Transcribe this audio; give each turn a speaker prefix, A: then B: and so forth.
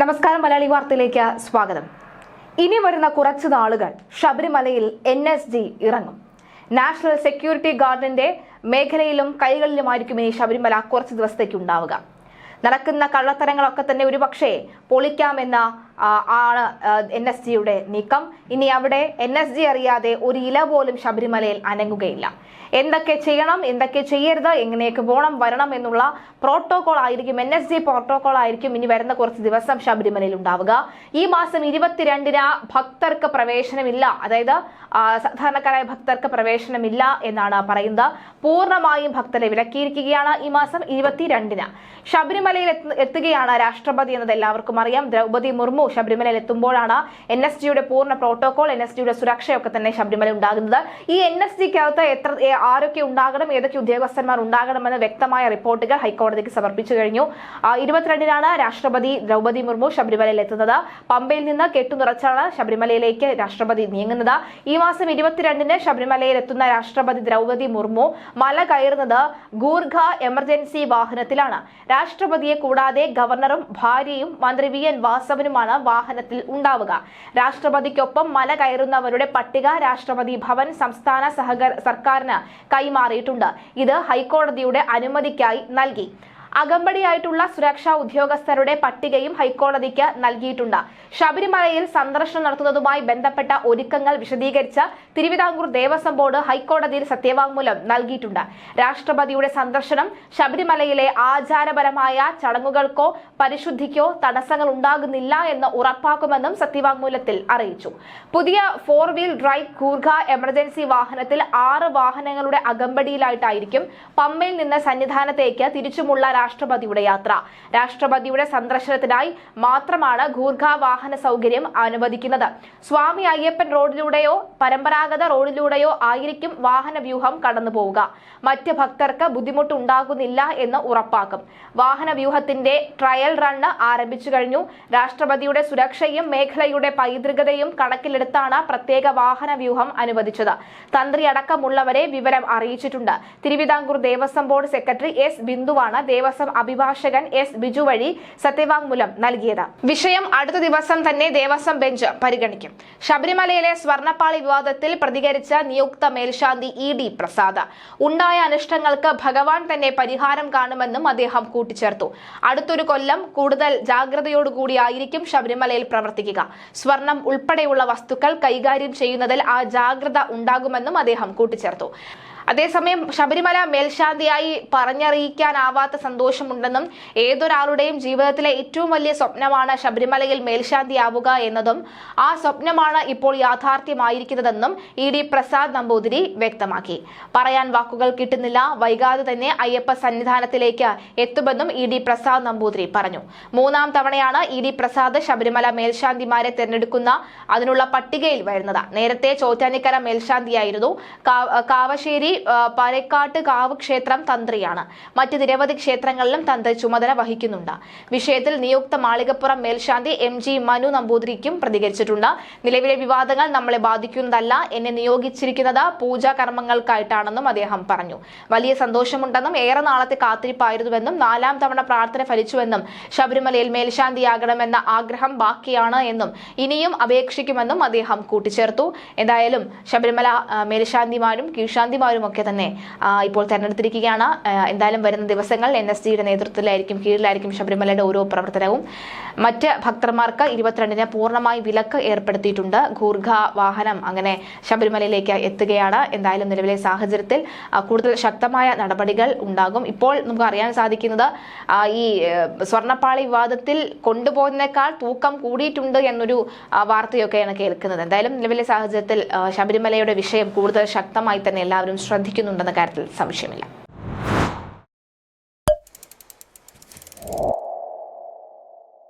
A: നമസ്കാരം മലയാളി വാർത്തയിലേക്ക് സ്വാഗതം. ഇനി വരുന്ന കുറച്ച് നാളുകൾ ശബരിമലയിൽ എൻ എസ് ജി ഇറങ്ങും. നാഷണൽ സെക്യൂരിറ്റി ഗാർഡിന്റെ മേഖലയിലും കൈകളിലുമായിരിക്കും ഇനി ശബരിമല കുറച്ച് ദിവസത്തേക്ക് ഉണ്ടാവുക. നടക്കുന്ന കള്ളത്തരങ്ങളൊക്കെ തന്നെ ഒരുപക്ഷെ പൊളിക്കാമെന്ന ആണ് എൻ എസ് ജിയുടെ നീക്കം. ഇനി അവിടെ എൻ എസ് ജി അറിയാതെ ഒരു ഇല പോലും ശബരിമലയിൽ അനങ്ങുകയില്ല. എന്തൊക്കെ ചെയ്യണം എന്തൊക്കെ ചെയ്യരുത് എങ്ങനെയൊക്കെ പോകണം വരണം എന്നുള്ള പ്രോട്ടോകോൾ ആയിരിക്കും എൻ എസ് ജി പ്രോട്ടോകോൾ ആയിരിക്കും ഇനി വരുന്ന കുറച്ച് ദിവസം ശബരിമലയിൽ ഉണ്ടാവുക. ഈ മാസം ഇരുപത്തിരണ്ടിന് ഭക്തർക്ക് പ്രവേശനമില്ല. അതായത് സാധാരണക്കാരായ ഭക്തർക്ക് പ്രവേശനമില്ല എന്നാണ് പറയുന്നത്. പൂർണമായും ഭക്തരെ വിലക്കിയിരിക്കുകയാണ് ഈ മാസം ഇരുപത്തിരണ്ടിന്. ശബരിമലയിൽ എത്തു- എത്തുകയാണ് രാഷ്ട്രപതി എന്നത് എല്ലാവർക്കും അറിയാം. ദ്രൗപദി മുർമു ശബരിമലയിൽ എത്തുമ്പോഴാണ് എൻ എസ് ജിയുടെ പൂർണ പ്രോട്ടോകോൾ എൻ എസ് ജിയുടെ സുരക്ഷയൊക്കെ തന്നെ ശബരിമല ഉണ്ടാകുന്നത്. ഈ എൻ എസ് ജിക്കകത്ത് എത്ര ആരൊക്കെ ഉണ്ടാകണം ഏതൊക്കെ ഉദ്യോഗസ്ഥന്മാർ ഉണ്ടാകണമെന്ന് വ്യക്തമായ റിപ്പോർട്ടുകൾ ഹൈക്കോടതിക്ക് സമർപ്പിച്ചു കഴിഞ്ഞു. ഇരുപത്തിരണ്ടിനാണ് രാഷ്ട്രപതി ദ്രൗപദി മുർമു ശബരിമലയിൽ എത്തുന്നത്. പമ്പയിൽ നിന്ന് കെട്ടുനിറച്ചാണ് ശബരിമലയിലേക്ക് രാഷ്ട്രപതി നീങ്ങുന്നത്. ഈ മാസം ഇരുപത്തിരണ്ടിന് ശബരിമലയിൽ എത്തുന്ന രാഷ്ട്രപതി ദ്രൗപദി മുർമു മല കയറുന്നത് ഗൂർഖ എമർജൻസി വാഹനത്തിലാണ്. രാഷ്ട്രപതിയെ കൂടാതെ ഗവർണറും ഭാര്യയും മന്ത്രി വി എൻ വാസവനുമാണ് വാഹനത്തിൽ ഉണ്ടാവുക. രാഷ്ട്രപതിക്കൊപ്പം മല കയറുന്നവരുടെ പട്ടിക രാഷ്ട്രപതി ഭവൻ സംസ്ഥാന സഹകര സർക്കാരിന് കൈമാറിയിട്ടുണ്ട്. ഇത് ഹൈക്കോടതിയുടെ അനുമതിക്കായി നൽകി. അകമ്പടിയായിട്ടുള്ള സുരക്ഷാ ഉദ്യോഗസ്ഥരുടെ പട്ടികയും ഹൈക്കോടതിക്ക് നൽകിയിട്ടുണ്ട്. ശബരിമലയിൽ സന്ദർശനം നടത്തുന്നതുമായി ബന്ധപ്പെട്ട ഒരുക്കങ്ങൾ വിശദീകരിച്ച് തിരുവിതാംകൂർ ദേവസ്വം ബോർഡ് ഹൈക്കോടതിയിൽ സത്യവാങ്മൂലം നൽകിയിട്ടുണ്ട്. രാഷ്ട്രപതിയുടെ സന്ദർശനം ശബരിമലയിലെ ആചാരപരമായ ചടങ്ങുകൾക്കോ പരിശുദ്ധിക്കോ തടസ്സങ്ങൾ ഉണ്ടാകുന്നില്ല എന്ന് ഉറപ്പാക്കുമെന്നും സത്യവാങ്മൂലത്തിൽ അറിയിച്ചു. പുതിയ ഫോർ വീൽ ഡ്രൈവ് കൂർഗ എമർജൻസി വാഹനത്തിൽ ആറ് വാഹനങ്ങളുടെ അകമ്പടിയിലായിട്ടായിരിക്കും പമ്പയിൽ നിന്ന് സന്നിധാനത്തേക്ക് തിരിച്ചുമുള്ള രാഷ്ട്രപതിയുടെ യാത്ര. രാഷ്ട്രപതിയുടെ സന്ദർശനത്തിനായി മാത്രമാണ് ഗൂർഖ വാഹന സൗകര്യം അനുവദിക്കുന്നത്. സ്വാമി അയ്യപ്പൻ റോഡിലൂടെയോ പരമ്പരാഗത റോഡിലൂടെയോ ആയിരിക്കും വാഹന വ്യൂഹം കടന്നു പോവുക. മറ്റ് ഭക്തർക്ക് ബുദ്ധിമുട്ടുണ്ടാകുന്നില്ല എന്ന് ഉറപ്പാക്കും. വാഹന വ്യൂഹത്തിന്റെ ട്രയൽ റണ്ണ് ആരംഭിച്ചു കഴിഞ്ഞു. രാഷ്ട്രപതിയുടെ സുരക്ഷയും മേഖലയുടെ പൈതൃകതയും കണക്കിലെടുത്താണ് പ്രത്യേക വാഹന വ്യൂഹം അനുവദിച്ചത്. തന്ത്രി അടക്കമുള്ളവരെ വിവരം അറിയിച്ചിട്ടുണ്ട്. Thiruvithamkoor Devaswom board secretary S ബിന്ദുവാണ് Devaswom അഭിഭാഷകൻ എസ് ബിജു വഴി സത്യവാങ്മൂലം നൽകിയത്. വിഷയം അടുത്ത ദിവസം തന്നെ ദേവസ്വം ബെഞ്ച് പരിഗണിക്കും. ശബരിമലയിലെ സ്വർണപ്പാളി വിവാദത്തിൽ പ്രതികരിച്ച നിയുക്ത മേൽശാന്തി ഇ ഡി പ്രസാദ്. ഉണ്ടായ അനിഷ്ടങ്ങൾക്ക് ഭഗവാൻ തന്നെ പരിഹാരം കാണുമെന്നും അദ്ദേഹം കൂട്ടിച്ചേർത്തു. അടുത്തൊരു കൊല്ലം കൂടുതൽ ജാഗ്രതയോടുകൂടിയായിരിക്കും ശബരിമലയിൽ പ്രവർത്തിക്കുക. സ്വർണം ഉൾപ്പെടെയുള്ള വസ്തുക്കൾ കൈകാര്യം ചെയ്യുന്നതിൽ ആ ജാഗ്രത ഉണ്ടാകുമെന്നും അദ്ദേഹം കൂട്ടിച്ചേർത്തു. അതേസമയം ശബരിമല മേൽശാന്തിയായി പറഞ്ഞറിയിക്കാനാവാത്ത സന്തോഷമുണ്ടെന്നും ഏതൊരാളുടെയും ജീവിതത്തിലെ ഏറ്റവും വലിയ സ്വപ്നമാണ് ശബരിമലയിൽ മേൽശാന്തിയാവുക എന്നതും ആ സ്വപ്നമാണ് ഇപ്പോൾ യാഥാർത്ഥ്യമായിരിക്കുന്നതെന്നും ഇ ഡി പ്രസാദ് നമ്പൂതിരി വ്യക്തമാക്കി. പറയാൻ വാക്കുകൾ കിട്ടുന്നില്ല വൈകാതെ തന്നെ അയ്യപ്പ സന്നിധാനത്തിലേക്ക് എത്തുമെന്നും ഇ ഡി പ്രസാദ് നമ്പൂതിരി പറഞ്ഞു. മൂന്നാം തവണയാണ് ഇ ഡി പ്രസാദ് ശബരിമല മേൽശാന്തിമാരെ തിരഞ്ഞെടുക്കുന്ന അതിനുള്ള പട്ടികയിൽ വരുന്നത്. നേരത്തെ ചോറ്റാനിക്കര മേൽശാന്തിയായിരുന്നു. കാവശ്ശേരി ആ, പാലക്കാട്ട് കാവ് ക്ഷേത്രം തന്ത്രിയാണ്. മറ്റ് നിരവധി ക്ഷേത്രങ്ങളിലും തന്ത്രി ചുമതല വഹിക്കുന്നുണ്ട്. വിഷയത്തിൽ നിയുക്ത മാളികപ്പുറം മേൽശാന്തി എം ജി മനു നമ്പൂതിരിക്കും പ്രതികരിച്ചിട്ടുണ്ട്. നിലവിലെ വിവാദങ്ങൾ നമ്മളെ ബാധിക്കുന്നതല്ല എന്നെ നിയോഗിച്ചിരിക്കുന്നത് പൂജാ കർമ്മങ്ങൾക്കായിട്ടാണെന്നും അദ്ദേഹം പറഞ്ഞു. വലിയ സന്തോഷമുണ്ടെന്നും ഏറെ നാളത്തെ കാത്തിരിപ്പായിരുന്നുവെന്നും നാലാം തവണ പ്രാർത്ഥന ഫലിച്ചുവെന്നും ശബരിമലയിൽ മേൽശാന്തിയാകണമെന്ന ആഗ്രഹം ബാക്കിയാണ് എന്നും ഇനിയും അപേക്ഷിക്കുമെന്നും അദ്ദേഹം കൂട്ടിച്ചേർത്തു. എന്തായാലും ശബരിമല മേൽശാന്തിമാരും കീഴ്ശാന്തിമാരും ഒക്കെ തന്നെ ഇപ്പോൾ തെരഞ്ഞെടുത്തിരിക്കുകയാണ്. എന്തായാലും വരുന്ന ദിവസങ്ങൾ എൻ എസ് ജിയുടെ നേതൃത്വത്തിലായിരിക്കും കീഴിലായിരിക്കും ശബരിമലയുടെ ഓരോ പ്രവർത്തനവും. മറ്റ് ഭക്തന്മാർക്ക് ഇരുപത്തിരണ്ടിന് പൂർണമായി വിലക്ക് ഏർപ്പെടുത്തിയിട്ടുണ്ട്. ഗൂർഖ വാഹനം അങ്ങനെ ശബരിമലയിലേക്ക് എത്തുകയാണ്. എന്തായാലും നിലവിലെ സാഹചര്യത്തിൽ കൂടുതൽ ശക്തമായ നടപടികൾ ഉണ്ടാകും. ഇപ്പോൾ നമുക്ക് അറിയാൻ സാധിക്കുന്നത് ഈ സ്വർണപ്പാളി വിവാദത്തിൽ കൊണ്ടുപോകുന്നതിനേക്കാൾ തൂക്കം കൂടിയിട്ടുണ്ട് എന്നൊരു വാർത്തയൊക്കെയാണ് കേൾക്കുന്നത്. എന്തായാലും നിലവിലെ സാഹചര്യത്തിൽ ശബരിമലയുടെ വിഷയം കൂടുതൽ ശക്തമായി തന്നെ എല്ലാവരും ശ്രദ്ധിക്കുന്നുണ്ടെന്ന കാര്യത്തിൽ സംശയമില്ല.